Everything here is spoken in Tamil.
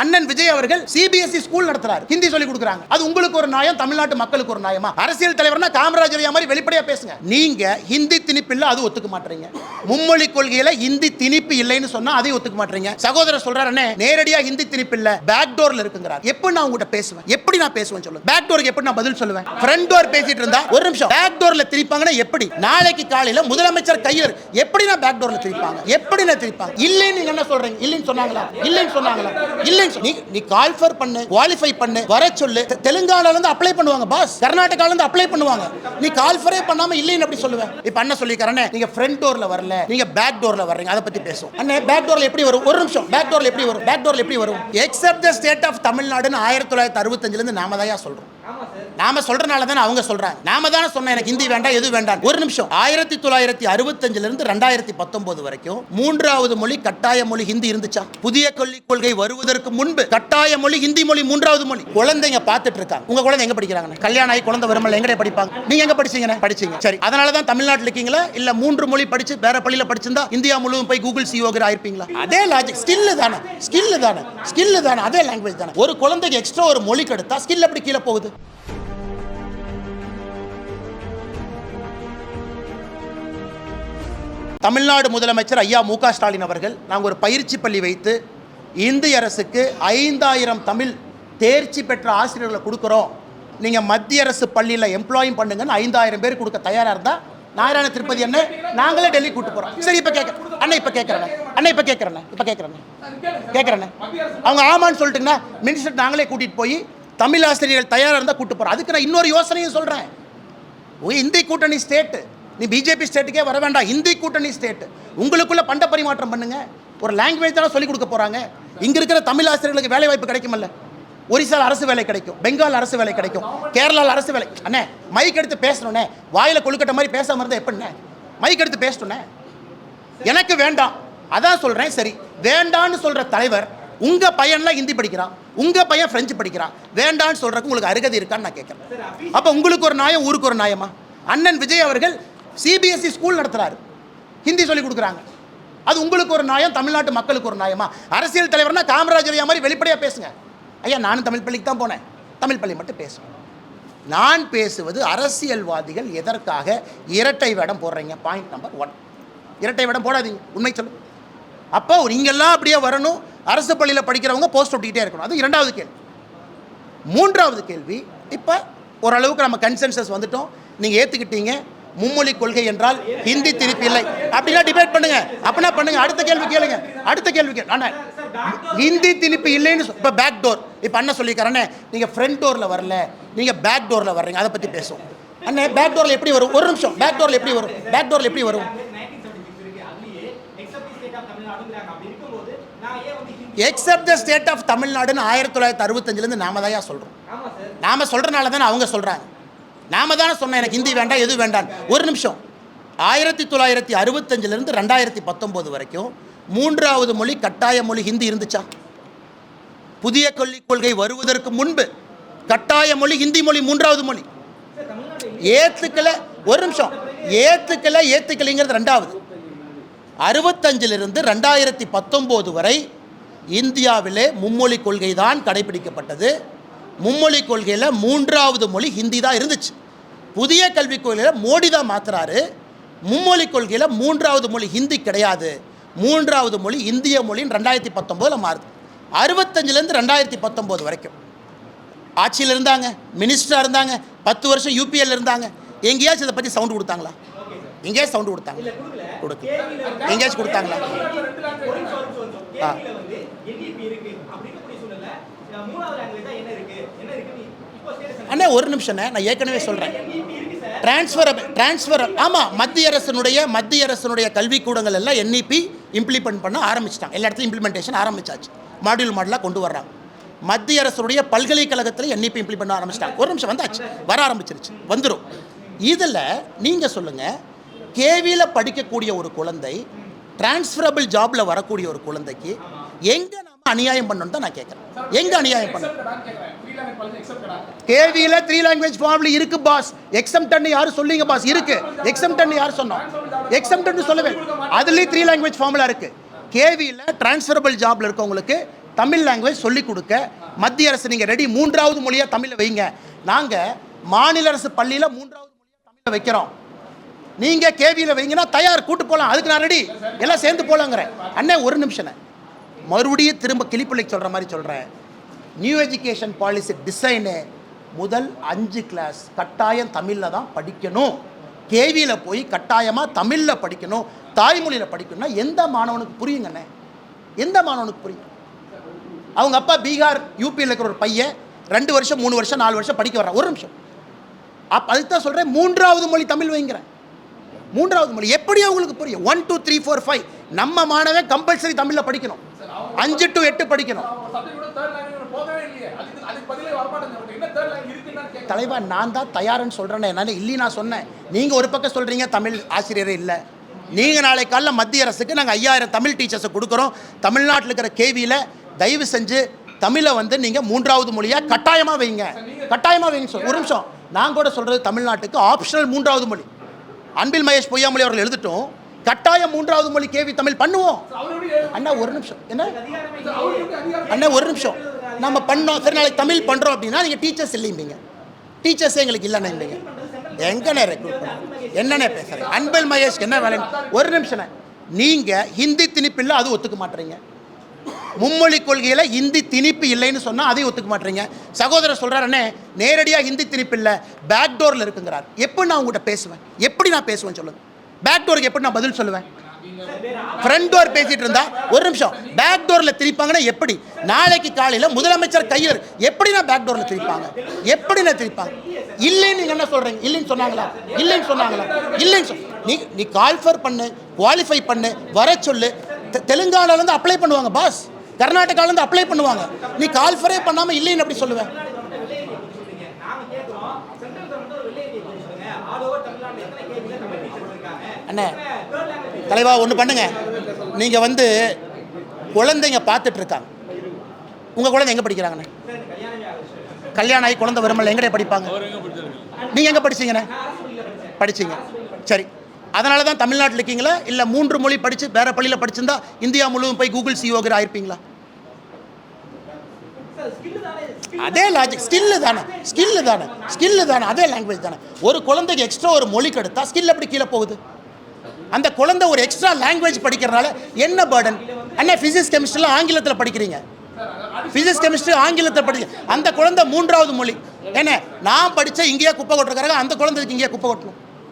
அண்ணன் விஜய் அவர்கள் சிபிஎஸ்இ ஸ்கூல் நடத்துறாரு. ஹிந்தி சொல்லி கொடுக்குறாங்க. அது உங்களுக்கு ஒரு நியாயம் தமிழ்நாட்டு மக்களுக்கு ஒரு நியாயமா? அரசியல் தலைவர்னா காமராஜர் ஐயா மாதிரி வெளிப்படையா பேசுங்க. நீங்க ஹிந்தி திணிப்பு இல்ல அது ஒத்துக்க மாட்டீங்க. மும்மொழி கொள்கையில ஹிந்தி திணிப்பு இல்லைன்னு சொன்னா அதையும் ஒத்துக்க மாட்டீங்க. சகோதரர் சொல்றாரு நேரடியா ஹிந்தி திணிப்பு இல்ல பேக் டோர்ல இருக்குங்கிறார். எப்படி நான் உங்ககிட்ட பேசுவேன்? எப்படி நான் பேசுவேன் சொல்லு பேக் டோருக்கு எப்படி நான் பதில் சொல்லுவேன்? ஃப்ரண்ட் டோர் பேசிட்டு இருந்தா ஒரு நிமிஷம். பேக் டோர்ல திணிப்பாங்கன்னா எப்படி? நாளைக்கு காலையில முதலமைச்சர் கையர் எப்படி நான் பேக் டோர்ல திணிப்பாங்க? எப்படி நான் திணிப்பாங்க? இல்லைன்னு நீங்க என்ன சொல்றீங்க? இல்லைன்னு சொன்னாங்களா? இல்லைன்னு சொன்னாங்களா? இல்லை நீ நீ கால்ஃபர் பண்ணு குவாலிஃபை பண்ணு வர சொல்லு. தெலுங்கானால இருந்து அப்ளை பண்ணுவாங்க பாஸ் கர்நாடகால இருந்து அப்ளை பண்ணுவாங்க. நீ கால்ஃபரே பண்ணாம இல்லைன்னு அப்படி சொல்லுவேன்? இப்ப அண்ணன் சொல்லிக்கிறேன் நீங்க ஃப்ரண்ட் டோர்ல வரல நீங்க பேக் டோர்ல வர்றீங்க அதை பத்தி பேசுவோம். அண்ணே பேக் டோர்ல எப்படி வரும்? ஒரு நிமிஷம் பேக் டோர்ல எப்படி வரும்? பேக் டோர்ல எப்படி வரும்? எக்ஸப்ட் த ஸ்டேட் ஆஃப் தமிழ்நாடுன்னு ஆயிரத்தி தொள்ளாயிரத்தி அறுபத்தஞ்சுல இருந்து நாம தான் சொல்றோம். நாம சொல்றனால தானே அவங்க சொல்றாங்க. நாம தானே சொன்ன எனக்கு ஹிந்தி வேண்டாம் எது வேண்டாம் ஒரு நிமிஷம். ஆயிரத்தி தொள்ளாயிரத்தி அறுபத்தஞ்சுல இருந்து ரெண்டாயிரத்தி பத்தொன்பது வரைக்கும் மூன்றாவது மொழி கட்டாய மொழி ஹிந்தி இருந்துச்சா? புதிய கல்விக் கொள்கை வருவதற்கு முன்பு கட்டாய மொழி ஹிந்தி மொழி மூன்றாவது மொழி. குழந்தைங்க பார்த்துட்டு இருக்காங்க. உங்க குழந்தை எங்க படிக்கிறாங்க கல்யாணம் ஆகி குழந்தை வருமல்ல எங்க படிப்பாங்க? நீங்க எங்க படிச்சீங்க படிச்சீங்க. சரி அதனால தான் தமிழ்நாட்டில் இருக்கீங்களா? இல்ல மூன்று மொழி படிச்சு வேற பள்ளியில படிச்சிருந்தா இந்தியா முழுவதும் போய் கூகுள் சிஓகர் ஆயிருப்பீங்களா அதே லாஜிக் ஸ்கில் தானே. ஸ்கில் தானே. ஸ்கில் தானே. அதே லாங்குவேஜ் தானே. ஒரு குழந்தைக்கு எக்ஸ்ட்ரா ஒரு மொழி கெடுத்தா ஸ்கில் எப்படி கீழே போகுது? தமிழ்நாடு முதலமைச்சர் ஐயா மு ஸ்டாலின் அவர்கள் நாங்கள் ஒரு பயிற்சி பள்ளி வைத்து இந்திய அரசுக்கு ஐந்தாயிரம் தமிழ் தேர்ச்சி பெற்ற ஆசிரியர்களை கொடுக்குறோம். நீங்கள் மத்திய அரசு பள்ளியில் எம்ப்ளாயும் பண்ணுங்கன்னு ஐந்தாயிரம் பேர் கொடுக்க தயாராக இருந்தால் நாராயண திருப்பதி என்ன நாங்களே டெல்லி கூட்டு போகிறோம் சரி இப்போ கேட்க அண்ணன் இப்போ கேட்குறேன் அண்ணன் இப்போ கேட்குறேன் இப்போ கேட்குறேன் கேட்குறேன் அவங்க ஆமான்னு சொல்லிட்டுங்கன்னா மினிஸ்டர் நாங்களே கூட்டிகிட்டு போய் தமிழ் ஆசிரியர்கள் தயாராக இருந்தால் கூட்டு போகிறோம் அதுக்கு நான் இன்னொரு யோசனையும் சொல்கிறேன் ஓ இந்தி கூட்டணி ஸ்டேட்டு நீ பிஜேபி ஸ்டேட்டுக்கே வர வேண்டாம். இந்தி கூட்டணி ஸ்டேட் உங்களுக்குள்ளே பண்ட பரிமாற்றம் பண்ணுங்கள் ஒரு லாங்குவேஜ் தானே சொல்லிக் கொடுக்க போகிறாங்க இங்கே இருக்கிற தமிழ் ஆசிரியர்களுக்கு வேலை வாய்ப்பு கிடைக்குமல்ல? ஒரிசால அரசு வேலை கிடைக்கும். பெங்கால் அரசு வேலை கிடைக்கும். கேரளாவில் அரசு வேலை அண்ணே மைக் எடுத்து பேசணுண்ணே வாயில் கொழுக்கட்ட மாதிரி பேசாமல் இருந்தால் எப்படிண்ணே? மைக் எடுத்து பேசணுண்ணே எனக்கு வேண்டாம். அதான் சொல்கிறேன் சரி. வேண்டான்னு சொல்கிற தலைவர் உங்கள் பையன்லாம் ஹிந்தி படிக்கிறான். உங்கள் பையன் ஃப்ரெஞ்சு படிக்கிறான். வேண்டான்னு சொல்கிறக்கு உங்களுக்கு அருகதை இருக்கான்னு நான் கேட்குறேன். அப்போ உங்களுக்கு ஒரு நியாயம் ஊருக்கு ஒரு நியாயமா? அண்ணன் விஜய் அவர்கள் சிபிஎஸ்சி ஸ்கூல் நடத்துறாரு. ஹிந்தி சொல்லி கொடுக்குறாங்க. அது உங்களுக்கு ஒரு நியாயம் தமிழ்நாட்டு மக்களுக்கு ஒரு நியாயமா? அரசியல் தலைவர்னா காமராஜர் ஐயா மாதிரி வெளிப்படையாக பேசுங்க. ஐயா நானும் தமிழ் பள்ளிக்கு தான் போனேன். தமிழ் பள்ளி மட்டும் பேசுவேன் நான் பேசுவது அரசியல்வாதிகள் எதற்காக இரட்டை வேடம் போடுறீங்க? பாயிண்ட் நம்பர் ஒன் இரட்டை வேடம் போடாதீங்க. உண்மை சொல்லு. அப்போ நீங்கள்லாம் அப்படியே வரணும். அரசு பள்ளியில் படிக்கிறவங்க போஸ்ட் ஒட்டிக்கிட்டே இருக்கணும். அது இரண்டாவது கேள்வி. மூன்றாவது கேள்வி இப்போ ஓரளவுக்கு நம்ம கன்சென்சஸ் வந்துட்டோம். நீங்கள் ஏற்றுக்கிட்டீங்க மும்மொழி கொள்கை என்றால் ஹிந்தி திருப்பி இல்லை. அப்படின்னா டிபேட் பண்ணுங்க. அப்படின்னா பண்ணுங்க. அடுத்த கேள்வி கேளுங்க. அடுத்த கேள்வி கேளு அண்ணா ஹிந்தி திருப்பி இல்லைன்னு இப்போ பேக் டோர் இப்போ அண்ணன் சொல்லிக்கிறேன்னே நீங்கள் ஃப்ரண்ட் டோரில் வரல. நீங்கள் பேக் டோரில் வர்றீங்க. அதை பற்றி பேசுவோம். அண்ணே பேக் டோரில் எப்படி வரும்? ஒரு நிமிஷம். பேக் டோரில் எப்படி வரும்? பேக் டோரில் எப்படி வரும்? எக்ஸப்ட் த ஸ்டேட் ஆஃப் தமிழ்நாடுன்னு ஆயிரத்தி தொள்ளாயிரத்தி அறுபத்தஞ்சிலேருந்து நாம தான் சொல்கிறோம் நாம சொல்கிறனால தானே அவங்க சொல்கிறாங்க நாம தானே சொன்னோம் எனக்கு ஹிந்தி வேண்டாம் எது வேண்டாம் ஒரு நிமிஷம். ஆயிரத்தி தொள்ளாயிரத்தி அறுபத்தஞ்சிலேருந்து ரெண்டாயிரத்தி பத்தொம்போது வரைக்கும் மூன்றாவது மொழி கட்டாய மொழி ஹிந்தி இருந்துச்சா? புதிய கல்விக் கொள்கை வருவதற்கு முன்பு கட்டாய மொழி ஹிந்தி மொழி மூன்றாவது மொழி. ஏத்துக்கல ஒரு நிமிஷம். ஏத்துக்கல ஏத்துக்கலைங்கிறது ரெண்டாவது. அறுபத்தஞ்சிலிருந்து ரெண்டாயிரத்தி பத்தொம்போது வரை இந்தியாவிலே மும்மொழி கொள்கை தான் கடைபிடிக்கப்பட்டது. மும்மொழி கொள்கையில் மூன்றாவது மொழி ஹிந்தி தான் இருந்துச்சு. புதிய கல்விக் கொள்கையில் மோடி தான் மாத்துறாரு. மும்மொழி கொள்கையில் மூன்றாவது மொழி ஹிந்தி கிடையாது. மூன்றாவது மொழி இந்திய மொழின்னு ரெண்டாயிரத்தி பத்தொம்போதில் மாறுது. அறுபத்தஞ்சிலேருந்து ரெண்டாயிரத்தி பத்தொம்போது வரைக்கும். ஆட்சியில் இருந்தாங்க மினிஸ்டராக இருந்தாங்க பத்து வருஷம் யூபிஎல் இருந்தாங்க. எங்கேயாச்சும் இதை பற்றி சவுண்டு கொடுத்தாங்களா? எங்கேயாச்சும் சவுண்டு கொடுத்தாங்க கொடுக்கு எங்கேயாச்சும் கொடுத்தாங்களா? ஆ. அண்ணே ஒரு நிமிஷம்ண்ணே நான் ஏற்கனவே சொல்கிறேன் டிரான்ஸ்ஃபர் டிரான்ஸ்ஃபர் ஆமாம் மத்திய அரசினுடைய மத்திய அரசினுடைய கல்விக்கூடங்கள் எல்லாம் என்இபி இம்ப்ளிமெண்ட் பண்ண ஆரம்பிச்சிட்டாங்க. எல்லா இடத்துலையும் இம்ப்ளிமெண்டேஷன் ஆரம்பிச்சாச்சு. மாடியூல் மாடலாக கொண்டு வர்றாங்க. மத்திய அரசுடைய பல்கலைக்கழகத்தில் என்இபி இம்ப்ளிமெண்ட் பண்ண ஆரம்பிச்சிட்டாங்க. ஒரு நிமிஷம் வந்தாச்சு. வர ஆரம்பிச்சிருச்சு. வந்துடும் இதில் நீங்கள் சொல்லுங்கள் கேவியில் படிக்கக்கூடிய ஒரு குழந்தை டிரான்ஸ்ஃபரபிள் ஜாபில் வரக்கூடிய ஒரு குழந்தைக்கு எங்கே அநியாயம் பண்ணணும் தான் நான் கேட்குறேன். எங்கே அநியாயம் பண்ணணும்? கேவியில் த்ரீ லாங்குவேஜ் ஃபார்ம்ல இருக்கு பாஸ் எக்ஸம்டன் யாரும் சொல்லிங்க பாஸ் இருக்கு. எக்ஸம்டன் யார் சொன்னோம். எக்ஸம்டன் சொல்லவே அதுலேயும் த்ரீ லாங்குவேஜ் ஃபார்முலா இருக்கு. கேவியில் டிரான்ஸ்ஃபரபிள் ஜாப்ல இருக்கவங்களுக்கு தமிழ் லாங்குவேஜ் சொல்லிக் கொடுக்க மத்திய அரசு நீங்கள் ரெடி மூன்றாவது மொழியாக தமிழில் வைங்க. நாங்கள் மாநில அரசு பள்ளியில் மூன்றாவது மொழியாக தமிழில் வைக்கிறோம். நீங்கள் கேவியில் வைங்கன்னா தயார் கூட்டு போகலாம் அதுக்கு நான் ரெடி எல்லாம் சேர்ந்து போகலாங்கிறேன் அண்ணே ஒரு நிமிஷம் மறுபடியும் திரும்ப கிளிப்பிள்ளைக்கு சொல்கிற மாதிரி சொல்கிறேன் நியூ எஜுகேஷன் பாலிசி டிசைனு முதல் அஞ்சு கிளாஸ் கட்டாயம் தமிழில் தான் படிக்கணும். கேவியில் போய் கட்டாயமாக தமிழில் படிக்கணும். தாய்மொழியில் படிக்கணும்னா எந்த மாணவனுக்கு புரியுங்கண்ணே எந்த மாணவனுக்கு புரியும்? அவங்க அப்பா பீகார் யூபியில் இருக்கிற ஒரு பையன் ரெண்டு வருஷம் மூணு வருஷம் நாலு வருஷம் படிக்க வர்றான். ஒரு நிமிஷம். அப்போ அதுக்கு தான் சொல்கிறேன் மூன்றாவது மொழி தமிழ் வைங்கிறேன். மூன்றாவது மொழி எப்படி அவங்களுக்கு புரியும். One two three four five நம்ம மாணவன் கம்பல்சரி தமிழில் படிக்கணும். அஞ்சு டு எட்டு படிக்கணும். தலைவா நான் தான் தயாருன்னு சொல்கிறேன்னு என்னால் இல்லை நான் சொன்னேன். நீங்கள் ஒரு பக்கம் சொல்கிறீங்க தமிழ் ஆசிரியரே இல்லை. நீங்கள் நாளை காலைல மத்திய அரசுக்கு நாங்கள் ஐயாயிரம் தமிழ் டீச்சர்ஸை கொடுக்குறோம். தமிழ்நாட்டில் இருக்கிற கேவியில் தயவு செஞ்சு தமிழை வந்து நீங்கள் மூன்றாவது மொழியாக கட்டாயமாக வைங்க. கட்டாயமாக வைங்க. சொல் ஒரு நிமிஷம். நான் கூட சொல்கிறது தமிழ்நாட்டுக்கு ஆப்ஷனல் மூன்றாவது மொழி. அன்பில் மகேஷ் பொய்யாமொழி அவர்கள் எழுதிட்டோம். கட்டாயம் மூன்றாவது மொழி கேவி தமிழ் பண்ணுவோம். அண்ணா ஒரு நிமிஷம். என்ன? அண்ணா ஒரு நிமிஷம். நம்ம பண்ணோம். சரி நாளைக்கு தமிழ் பண்ணுறோம் அப்படின்னா நீங்கள் டீச்சர்ஸ் இல்லைம்பீங்க. டீச்சர்ஸே எங்களுக்கு இல்லைன்னு எங்கண்ணே ரெக்ரூட் பண்ணுறோம் என்னண்ணே பேசுகிறேன் அன்பல் மகேஷ்க்கு என்ன வேலை? ஒரு நிமிஷம். நீங்கள் ஹிந்தி திணிப்பு இல்லை அது ஒத்துக்க மாட்டீங்க. மும்மொழி கொள்கையில் ஹிந்தி திணிப்பு இல்லைன்னு சொன்னால் அதையும் ஒத்துக்க மாட்டீங்க. சகோதரர் சொல்கிறாரண்ணே நேரடியாக ஹிந்தி திணிப்பு இல்லை. பேக் டோரில் இருக்குங்கிறார். எப்படி நான் உங்கள்கிட்ட பேசுவேன்? எப்படி நான் பேசுவேன் சொல்லுங்க. பேக் டோருக்கு எப்படி நான் பதில் சொல்லுவேன்? ஃப்ரண்ட் டோர் பேசிட்டு இருந்தா ஒரு நிமிஷம். பேக் டோர்ல திரிப்பாங்கன்னா எப்படி? நாளைக்கு காலையில முதலமைச்சர் கையில் எப்படி நான் பேக் டோர்ல திரிப்பாங்க? எப்படி நான் திரிப்பாங்க? இல்லைன்னு நீங்க என்ன சொல்றீங்க? இல்லைன்னு சொன்னாங்களா? இல்லைன்னு சொன்னாங்களா? இல்லைன்னு சொல் நீ நீ கால்ஃபர் பண்ணு குவாலிஃபை பண்ணு வர சொல்லு. தெ- தெலுங்கானால இருந்து அப்ளை பண்ணுவாங்க பாஸ் கர்நாடகால இருந்து அப்ளை பண்ணுவாங்க. நீ கால்ஃபரே பண்ணாம இல்லைன்னு அப்படி சொல்லுவேன்? அண்ணே தலைவா ஒன்று பண்ணுங்க. நீங்கள் வந்து குழந்தைங்க பார்த்துட்டு இருக்காங்க. உங்கள் குழந்தை எங்கே படிக்கிறாங்கண்ணே? கல்யாணம் ஆகி குழந்தை வருமல்ல எங்கடைய படிப்பாங்க? நீங்கள் எங்கே படிச்சீங்கண்ணே? படிச்சிங்க. சரி. அதனால தான் தமிழ்நாட்டில் இருக்கீங்களா? இல்லை மூன்று மொழி படித்து வேற பள்ளியில் படிச்சிருந்தா இந்தியா முழுவதும் போய் கூகுள் சிஓகர் ஆயிருப்பீங்களா? அதே லாஜிக் ஸ்கில்லு தானே. ஸ்கில்லு தானே. ஸ்கில்லு தானே. அதே லாங்குவேஜ் தானே. ஒரு குழந்தைக்கு எக்ஸ்ட்ரா ஒரு மொழி கெடுத்தா ஸ்கில் எப்படி கீழே போகுது? அந்த குழந்தை ஒரு எக்ஸ்ட்ரா லாங்குவேஜ் படிக்கிறனால என்ன பேர்டன் அண்ணா ஃபிசிக்ஸ் கெமிஸ்ட்ரியில் ஆங்கிலத்தில் படிக்கிறீங்க. ஃபிசிக்ஸ் கெமிஸ்ட்ரி ஆங்கிலத்தில் படிக்க அந்த குழந்தை மூன்றாவது மொழி. என்ன நான் படித்த இங்கேயே குப்பை கொட்டுறக்காரங்க அந்த குழந்தைக்கு இங்கேயே குப்பை கொட்டணும்.